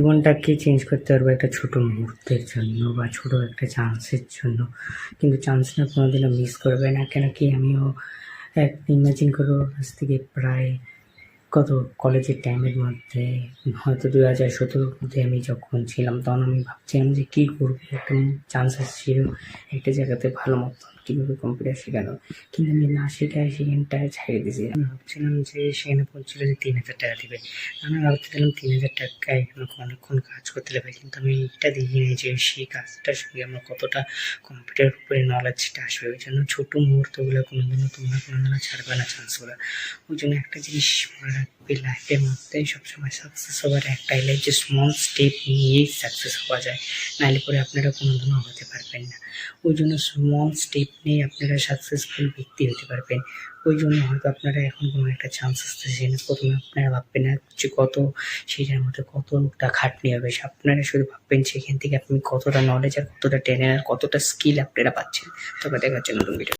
জীবনটাকে চেঞ্জ করতে পারব একটা ছোট মুহূর্তের জন্য বা ছোট একটা চান্সের জন্য? কিন্তু চান্সটা কোনোদিনও মিস করবে না। কেন কি আমিও এক ইমাজিন করব আজ থেকে প্রায় কত কলেজের টাইমের মধ্যে, হয়তো দু হাজার সতেরোর মধ্যে আমি যখন ছিলাম, তখন আমি ভাবছিলাম যে কী করব? একটা চান্স আসছিল একটা জায়গাতে ভালো মতো কীভাবে কম্পিউটার শেখানো? কিন্তু আমি না শেখায় সেখানটা ছাড়িয়ে দিয়েছি। আমি ভাবছিলাম যে সেখানে বলছিল যে তিন হাজার টাকা দিবে। আমি ভাবছিলাম তিন হাজার টাকায় আমাকে অনেকক্ষণ কাজ করতে লাগবে কিন্তু আমি এটা দেখিনি যে সেই কাজটার সঙ্গে আমার কতটা কম্পিউটার উপরে নলেজটা আসবে। ওই জন্য ছোটো মুহূর্তগুলো কোনোদিনও তোমরা কোনোদিনও ছাড়বে না চান্সগুলো ওই জন্য একটা জিনিস মনে রাখবে লাইফের মধ্যে সবসময় সাকসেস হওয়ার একটাই লাইফ যে স্মল স্টেপ নিয়েই সাকসেস হওয়া যায়। নাহলে পরে আপনারা কোনোদিনও হতে পারবেন না। ওই জন্য স্মল স্টেপ নিয়ে আপনারা সাকসেসফুল ব্যক্তি হতে পারবেন। ওই জন্য হয়তো আপনারা এখন কোনো একটা চান্স আসতেছে না প্রথমে আপনারা ভাববেন না যে কত সেটার মধ্যে কতটা খাটনি হবে। আপনারা শুধু ভাববেন সেখান থেকে আপনি কতটা নলেজ আর কতটা ট্রেনিং আর কতটা স্কিল আপনারা পাচ্ছেন। তবে দেখার জন্য নতুন ভিডিও